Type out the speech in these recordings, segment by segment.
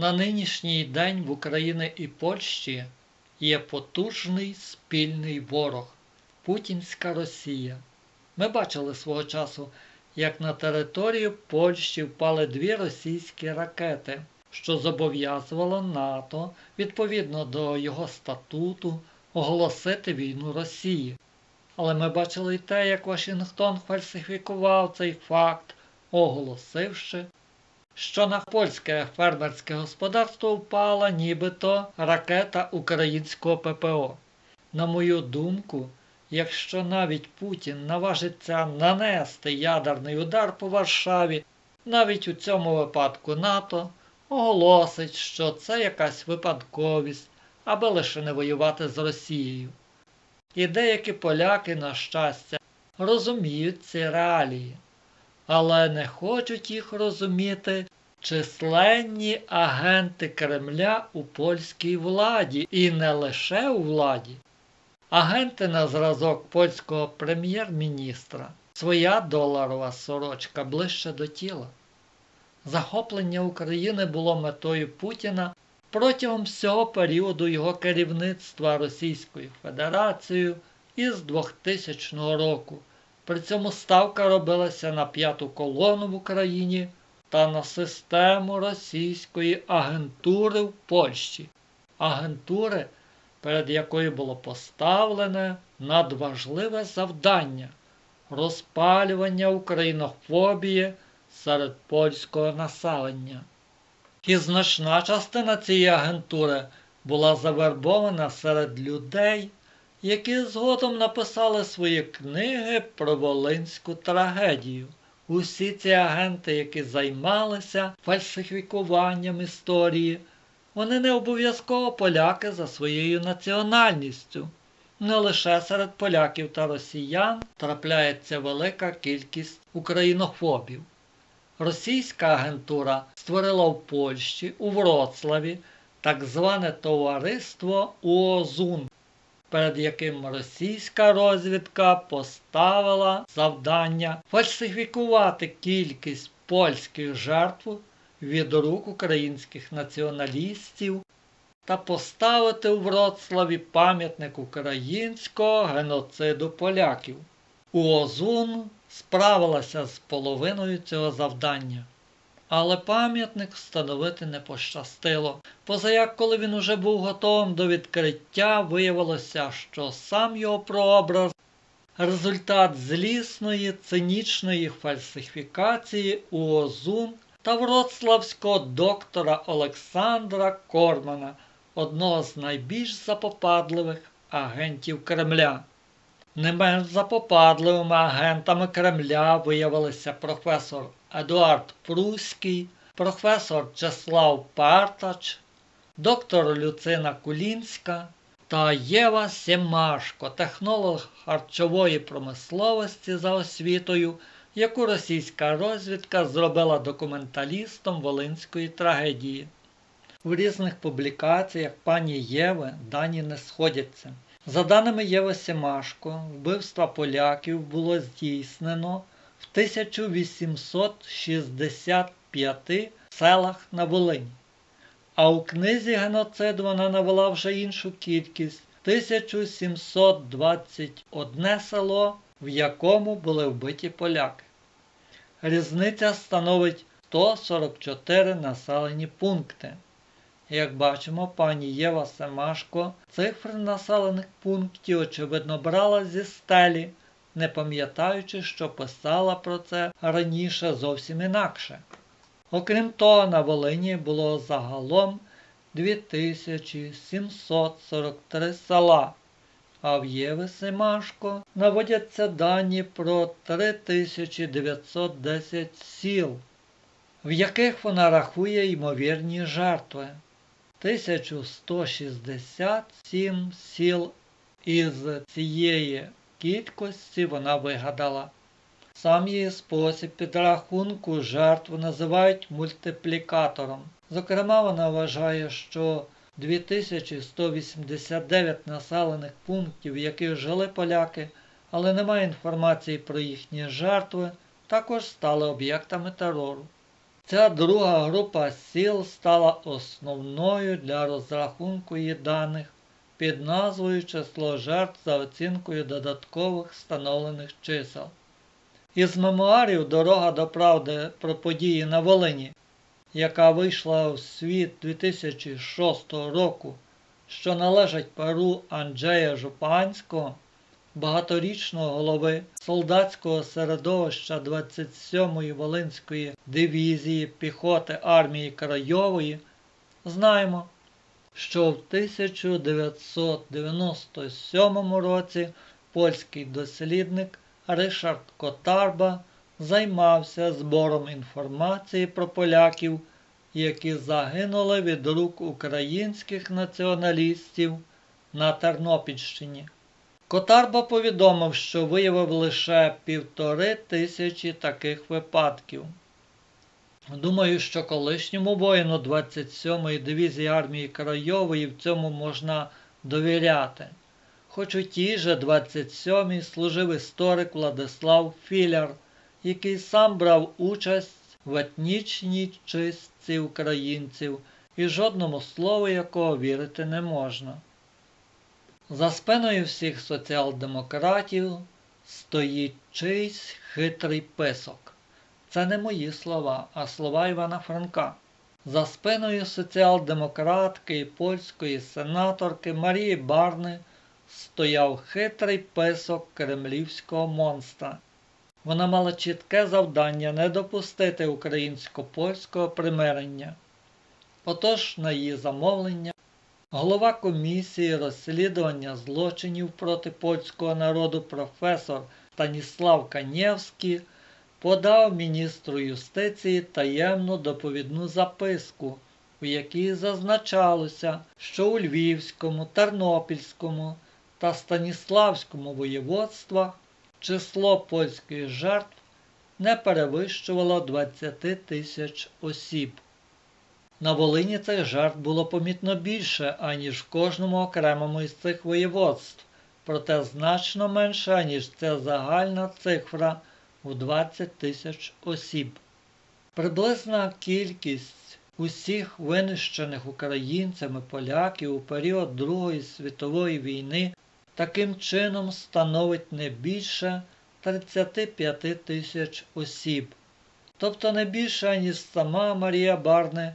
На нинішній день в Україні і Польщі є потужний спільний ворог Путінська Росія. Ми бачили свого часу, як на територію Польщі впали дві російські ракети, що зобов'язувало НАТО відповідно до його статуту оголосити війну Росії. Але ми бачили й те, як Вашингтон фальсифікував цей факт, оголосивши, що на польське фермерське господарство впала нібито ракета українського ППО. На мою думку, якщо навіть Путін наважиться нанести ядерний удар по Варшаві, навіть у цьому випадку НАТО оголосить, що це якась випадковість, аби лише не воювати з Росією. І деякі поляки, на щастя, розуміють ці реалії, але не хочуть їх розуміти численні агенти Кремля у польській владі і не лише у владі. Агенти на зразок польського прем'єр-міністра, своя доларова сорочка ближче до тіла. Захоплення України було метою Путіна протягом всього періоду його керівництва Російською Федерацією із 2000 року. При цьому ставка робилася на п'яту колону в Україні та на систему російської агентури в Польщі. Агентури, перед якою було поставлене надважливе завдання розпалювання українофобії серед польського населення. І значна частина цієї агентури була завербована серед людей, які згодом написали свої книги про Волинську трагедію. Усі ці агенти, які займалися фальсифікуванням історії, вони не обов'язково поляки за своєю національністю. Не лише серед поляків та росіян трапляється велика кількість українофобів. Російська агентура створила в Польщі у Вроцлаві так зване товариство УОЗУН, перед яким російська розвідка поставила завдання фальсифікувати кількість польських жертв від рук українських націоналістів та поставити у Вроцлаві пам'ятник українського геноциду поляків. УОЗУН справилася з половиною цього завдання. Але пам'ятник встановити не пощастило. Позаяк, коли він уже був готовим до відкриття, виявилося, що сам його прообраз результат злісної, цинічної фальсифікації УОЗУН та вроцлавського доктора Олександра Кормана, одного з найбільш запопадливих агентів Кремля. Не менш запопадливими агентами Кремля виявилися професор Едуард Пруський, професор Чеслав Партач, доктор Люцина Кулінська та Єва Сємашко, технолог харчової промисловості за освітою, яку російська розвідка зробила документалістом Волинської трагедії. У різних публікаціях пані Єви дані не сходяться. За даними Єви Сімашко, вбивство поляків було здійснено в 1865 селах на Волині. А у книзі геноцид вона навела вже іншу кількість 1721 село, в якому були вбиті поляки. Різниця становить 144 населені пункти. Як бачимо, пані Єва Семашко цифри населених пунктів, очевидно, брала зі стелі, не пам'ятаючи, що писала про це раніше зовсім інакше. Окрім того, на Волині було загалом 2743 села, а в Єви Семашко наводяться дані про 3910 сіл, в яких вона рахує ймовірні жертви. 1167 сіл із цієї кількості вона вигадала. Сам її спосіб підрахунку жертв називають мультиплікатором. Зокрема, вона вважає, що 2189 населених пунктів, в яких жили поляки, але немає інформації про їхні жертви, також стали об'єктами терору. Ця друга група сіл стала основною для розрахунку її даних під назвою число жертв за оцінкою додаткових встановлених чисел. Із мемуарів Дорога до правди про події на Волині, яка вийшла у світ 2006 року, що належить перу Анджея Жупанського, багаторічного голови солдатського середовища 27-ї Волинської дивізії піхоти армії Крайової, знаємо, що в 1997 році польський дослідник Ришард Котарба займався збором інформації про поляків, які загинули від рук українських націоналістів на Тернопільщині. Котарба повідомив, що виявив лише півтори тисячі таких випадків. Думаю, що колишньому воїну 27-ї дивізії армії Крайової в цьому можна довіряти. Хоч у тій же 27-й служив історик Владислав Філяр, який сам брав участь в етнічній чистці українців і жодному слову якого вірити не можна. За спиною всіх соціал-демократів стоїть чийсь хитрий писок. Це не мої слова, а слова Івана Франка. За спиною соціал-демократки і польської сенаторки Марії Барни стояв хитрий писок кремлівського монстра. Вона мала чітке завдання не допустити українсько-польського примирення. Отож, на її замовлення, голова комісії розслідування злочинів проти польського народу професор Станіслав Канєвський подав міністру юстиції таємну доповідну записку, у якій зазначалося, що у Львівському, Тернопільському та Станіславському воєводствах число польських жертв не перевищувало 20 тисяч осіб. На Волині цих жертв було помітно більше, аніж в кожному окремому із цих воєводств, проте значно менше, аніж ця загальна цифра у 20 тисяч осіб. Приблизна кількість усіх винищених українцями поляків у період Другої світової війни таким чином становить не більше 35 тисяч осіб. Тобто не більше, ніж сама Марія Барне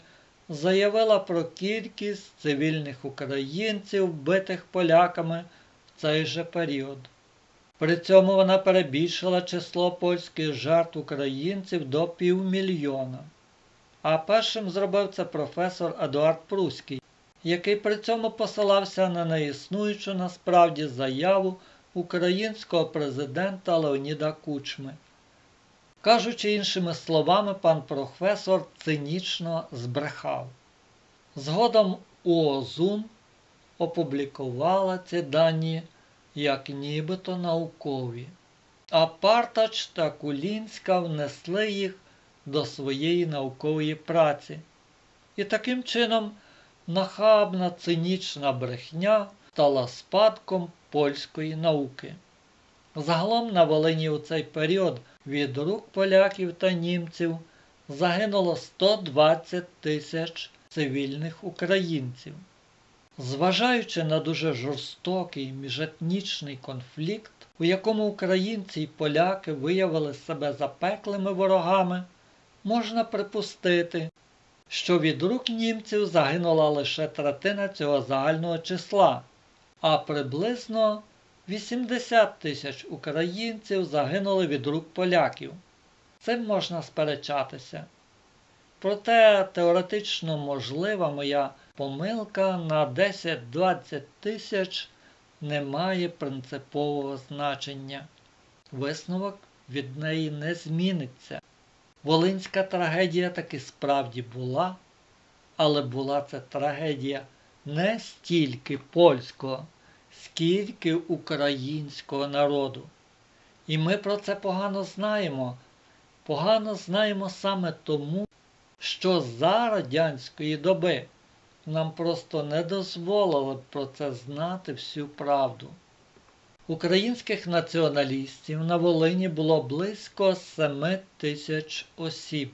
заявила про кількість цивільних українців, вбитих поляками в цей же період. При цьому вона перебільшила число польських жертв українців до півмільйона. А першим зробив це професор Едуард Пруський, який при цьому посилався на неіснуючу насправді заяву українського президента Леоніда Кучми. Кажучи іншими словами, пан професор цинічно збрехав. Згодом УОЗУН опублікувала ці дані як нібито наукові, а Партач та Кулінська внесли їх до своєї наукової праці. І таким чином нахабна цинічна брехня стала спадком польської науки. Загалом на Волині у цей період від рук поляків та німців загинуло 120 тисяч цивільних українців. Зважаючи на дуже жорстокий міжетнічний конфлікт, у якому українці і поляки виявили себе запеклими ворогами, можна припустити, що від рук німців загинула лише третина цього загального числа, а приблизно 80 тисяч українців загинули від рук поляків. Цим можна сперечатися. Проте теоретично можлива моя помилка на 10-20 тисяч не має принципового значення. Висновок від неї не зміниться. Волинська трагедія таки справді була, але була це трагедія не стільки польського, скільки українського народу. І ми про це погано знаємо. Погано знаємо саме тому, що за радянської доби нам просто не дозволили про це знати всю правду. Українських націоналістів на Волині було близько 7 тисяч осіб.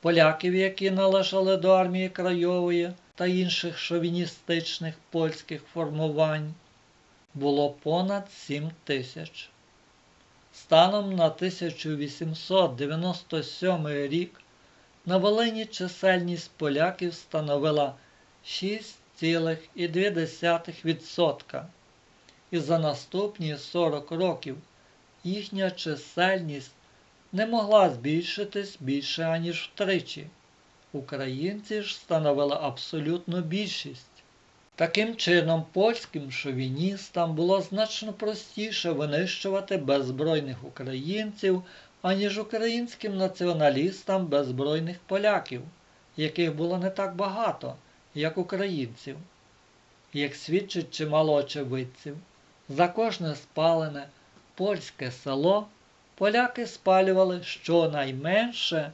Поляків, які належали до армії Крайової та інших шовіністичних польських формувань, було понад 7 тисяч. Станом на 1897 рік на Волині чисельність поляків становила 6,2%. І за наступні 40 років їхня чисельність не могла збільшитись більше аніж втричі. Українці ж становили абсолютну більшість. Таким чином, польським шовіністам було значно простіше винищувати беззбройних українців, аніж українським націоналістам беззбройних поляків, яких було не так багато, як українців. Як свідчить чимало очевидців, за кожне спалене польське село поляки спалювали щонайменше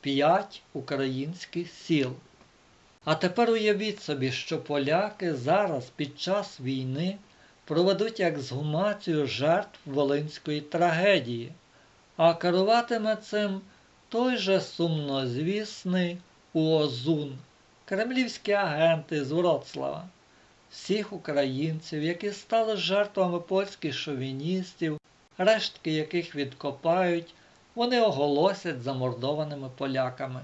5 українських сіл. А тепер уявіть собі, що поляки зараз під час війни проведуть ексгумацію жертв Волинської трагедії, а керуватиме цим той же сумнозвісний Уозун, кремлівські агенти з Вроцлава. Всіх українців, які стали жертвами польських шовіністів, рештки яких відкопають, вони оголосять замордованими поляками.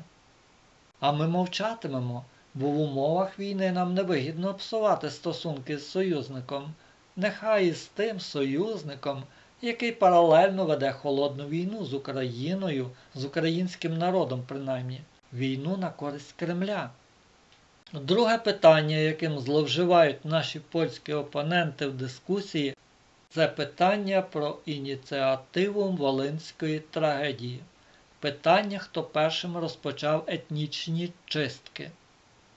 А ми мовчатимемо, бо в умовах війни нам невигідно псувати стосунки з союзником, нехай і з тим союзником, який паралельно веде холодну війну з Україною, з українським народом, принаймні, війну на користь Кремля. Друге питання, яким зловживають наші польські опоненти в дискусії, це питання про ініціативу Волинської трагедії. Питання, хто першим розпочав етнічні чистки.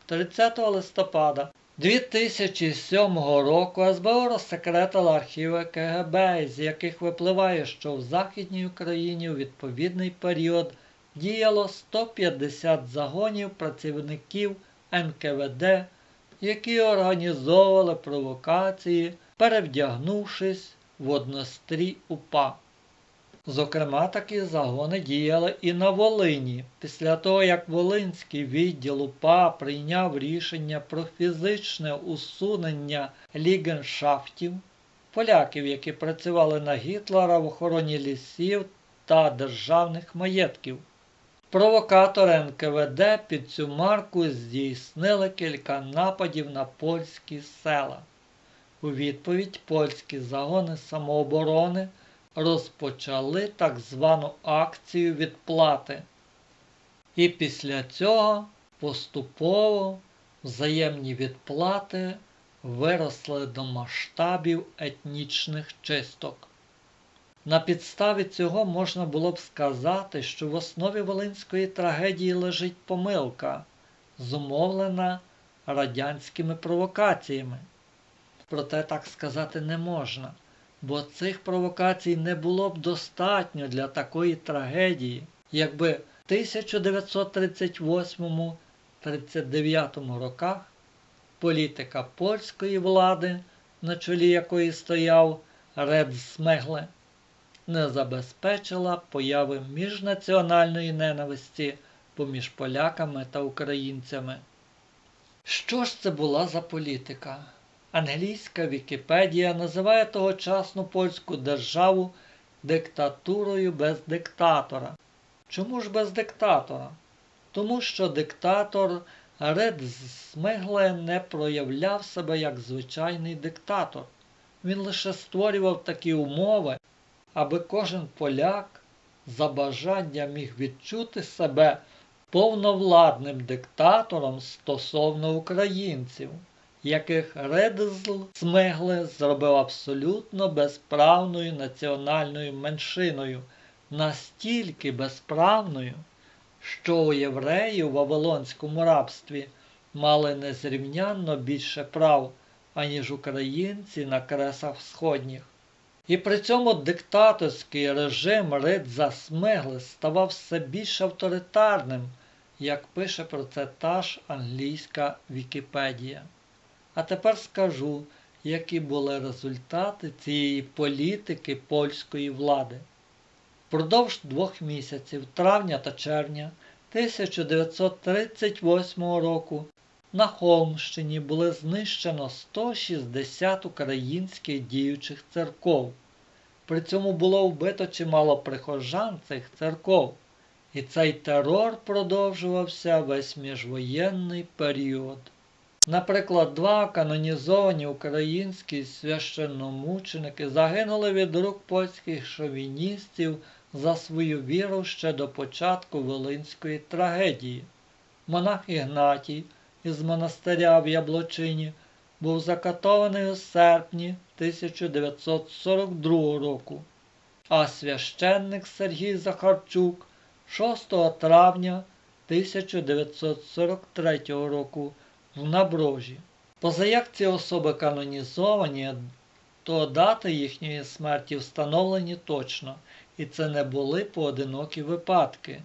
30 листопада 2007 року СБУ розсекретила архіви КГБ, з яких випливає, що в Західній Україні у відповідний період діяло 150 загонів працівників НКВД, які організовували провокації, перевдягнувшись в однострій УПА. Зокрема, такі загони діяли і на Волині. Після того, як Волинський відділ УПА прийняв рішення про фізичне усунення лігеншафтів, поляків, які працювали на Гітлера в охороні лісів та державних маєтків. Провокатори НКВД під цю марку здійснили кілька нападів на польські села. У відповідь польські загони самооборони розпочали так звану акцію відплати. І після цього поступово взаємні відплати виросли до масштабів етнічних чисток. На підставі цього можна було б сказати, що в основі волинської трагедії лежить помилка, зумовлена радянськими провокаціями. Проте так сказати не можна, бо цих провокацій не було б достатньо для такої трагедії, якби в 1938-39 роках політика польської влади, на чолі якої стояв Ред Смегле, не забезпечила появи міжнаціональної ненависті поміж поляками та українцями. Що ж це була за політика? Англійська Вікіпедія називає тогочасну польську державу диктатурою без диктатора. Чому ж без диктатора? Тому що диктатор Ред Смегле не проявляв себе як звичайний диктатор. Він лише створював такі умови, аби кожен поляк за бажання міг відчути себе повновладним диктатором стосовно українців, яких Редзл Смегле зробив абсолютно безправною національною меншиною, настільки безправною, що у євреїв в Вавилонському рабстві мали незрівнянно більше прав, аніж українці на кресах сходніх. І при цьому диктаторський режим Ридза Смегли ставав все більш авторитарним, як пише про це та ж англійська Вікіпедія. А тепер скажу, які були результати цієї політики польської влади. Впродовж двох місяців, травня та червня 1938 року на Холмщині було знищено 160 українських діючих церков. При цьому було вбито чимало прихожан цих церков, і цей терор продовжувався весь міжвоєнний період. Наприклад, два канонізовані українські священномученики загинули від рук польських шовіністів за свою віру ще до початку Волинської трагедії. Монах Ігнатій із монастиря в Яблочині був закатований у серпні 1942 року, а священник Сергій Захарчук 6 травня 1943 року в Наброжі. Позаяк ці особи канонізовані, то дати їхньої смерті встановлені точно, і це не були поодинокі випадки.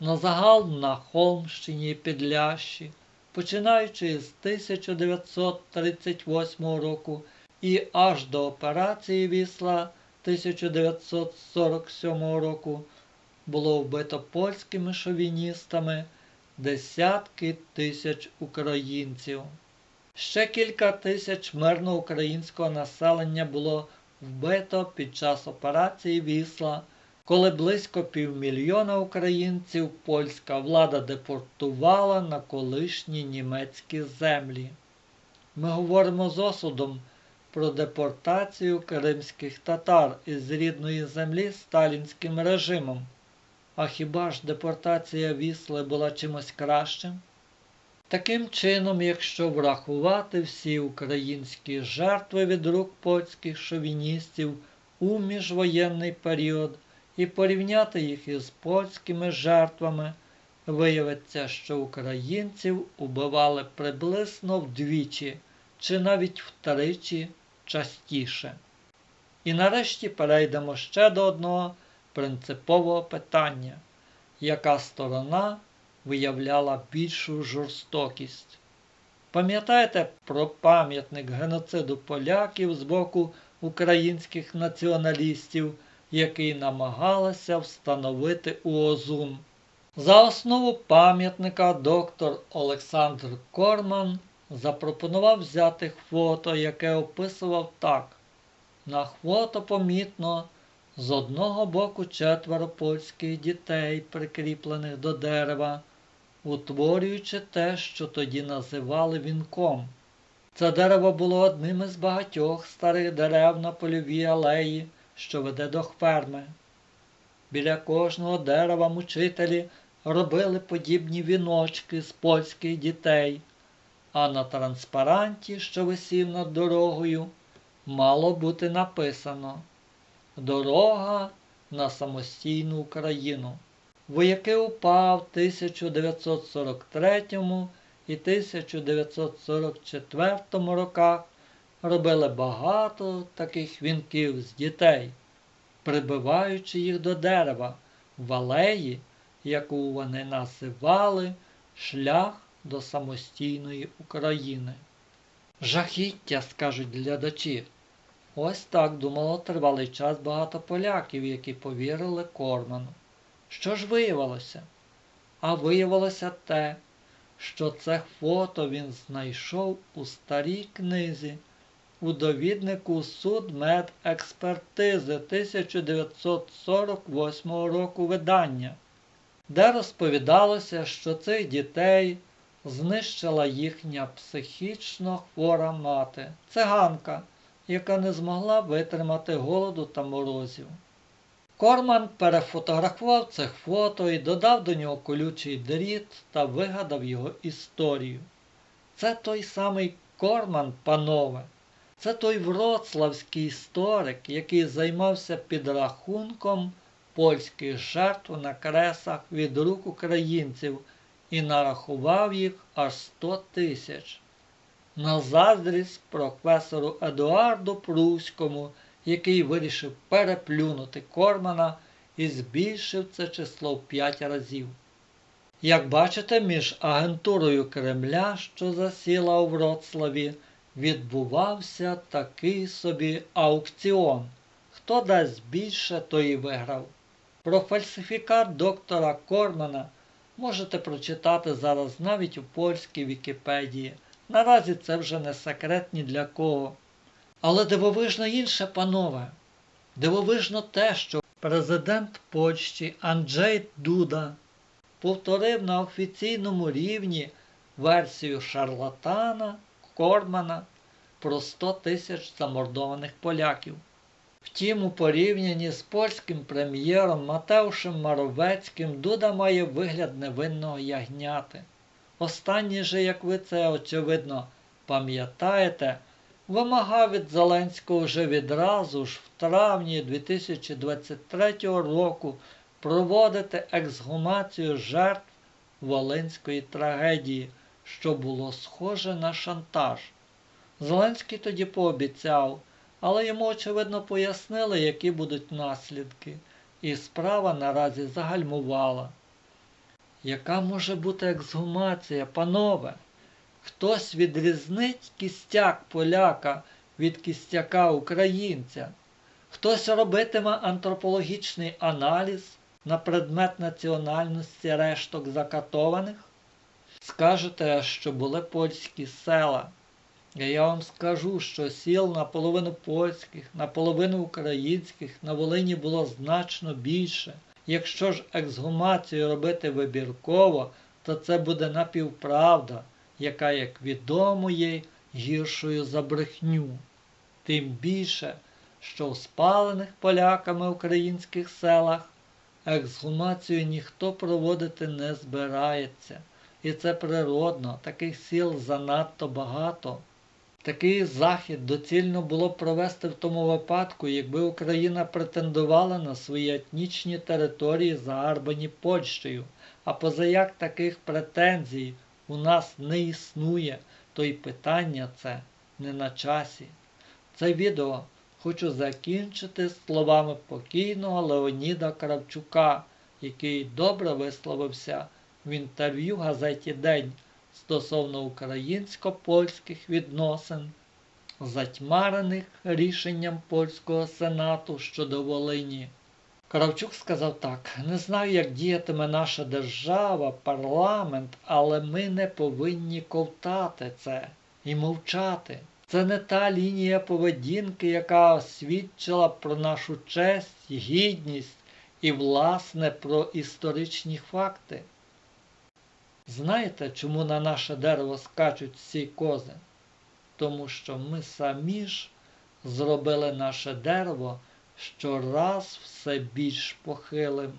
На загал на Холмщині і Підлящі, починаючи з 1938 року і аж до операції Вісла 1947 року, було вбито польськими шовіністами десятки тисяч українців. Ще кілька тисяч мирного українського населення було вбито під час операції Вісла, коли близько півмільйона українців польська влада депортувала на колишні німецькі землі. Ми говоримо з осудом про депортацію кримських татар із рідної землі сталінським режимом. А хіба ж депортація Вісли була чимось кращим? Таким чином, якщо врахувати всі українські жертви від рук польських шовіністів у міжвоєнний період і порівняти їх із польськими жертвами, виявиться, що українців убивали приблизно вдвічі чи навіть втричі частіше. І нарешті перейдемо ще до одного принципового питання, яка сторона виявляла більшу жорстокість. Пам'ятаєте про пам'ятник геноциду поляків з боку українських націоналістів, який намагалися встановити УОЗУН? За основу пам'ятника доктор Олександр Корман запропонував взяти фото, яке описував так. На фото помітно з одного боку четверо польських дітей, прикріплених до дерева, утворюючи те, що тоді називали вінком. Це дерево було одним із багатьох старих дерев на польовій алеї, що веде до хверми. Біля кожного дерева мучителі робили подібні віночки з польських дітей, а на транспаранті, що висів над дорогою, мало бути написано Дорога на самостійну Україну. Вояки УПА в 1943 і 1944 роках робили багато таких вінків з дітей, прибиваючи їх до дерева в алеї, яку вони називали шлях до самостійної України. Жахіття, скажуть глядачі. Ось так думало тривалий час багато поляків, які повірили Корману. Що ж виявилося? А виявилося те, що це фото він знайшов у старій книзі, у довіднику судмедекспертизи 1948 року видання, де розповідалося, що цих дітей знищила їхня психічно хвора мати, циганка, яка не змогла витримати голоду та морозів. Корман перефотографував це фото і додав до нього колючий дріт та вигадав його історію. Це той самий Корман, панове, це той вроцлавський історик, який займався підрахунком польських жертв на кресах від рук українців і нарахував їх аж 100 тисяч. На заздрість професору Едуарду Пруському, який вирішив переплюнути Кормана і збільшив це число в 5 разів. Як бачите, між агентурою Кремля, що засіла у Вроцлаві, відбувався такий собі аукціон. Хто дасть більше, той і виграв. Про фальсифікат доктора Кормана можете прочитати зараз навіть у польській Вікіпедії. Наразі це вже не секрет ні для кого. Але дивовижно інше, панове. Дивовижно те, що президент Польщі Анджей Дуда повторив на офіційному рівні версію шарлатана Кормана про 100 тисяч замордованих поляків. Втім, у порівнянні з польським прем'єром Матеушем Маровецьким Дуда має вигляд невинного ягняти. Останній же, як ви це очевидно пам'ятаєте, вимагав від Зеленського вже відразу ж в травні 2023 року проводити ексгумацію жертв Волинської трагедії, що було схоже на шантаж. Зеленський тоді пообіцяв, але йому очевидно пояснили, які будуть наслідки, і справа наразі загальмувала. Яка може бути ексгумація, панове? Хтось відрізнить кістяк поляка від кістяка українця? Хтось робитиме антропологічний аналіз на предмет національності решток закатованих? Скажете, що були польські села. Я вам скажу, що сіл наполовину польських, наполовину українських на Волині було значно більше. Якщо ж ексгумацію робити вибірково, то це буде напівправда, яка, як відомо, є гіршою за брехню. Тим більше, що в спалених поляками українських селах ексгумацію ніхто проводити не збирається. І це природно, таких сіл занадто багато. Такий захід доцільно було провести в тому випадку, якби Україна претендувала на свої етнічні території, заарбані Польщею. А позаяк таких претензій у нас не існує, то й питання це не на часі. Це відео хочу закінчити словами покійного Леоніда Кравчука, який добре висловився в інтерв'ю газеті День стосовно українсько-польських відносин, затьмарених рішенням польського сенату щодо Волині. Кравчук сказав так: не знаю, як діятиме наша держава, парламент, але ми не повинні ковтати це і мовчати. Це не та лінія поведінки, яка свідчила про нашу честь, гідність і, власне, про історичні факти. Знаєте, чому на наше дерево скачуть всі кози? Тому що ми самі ж зробили наше дерево щораз все більш похилим.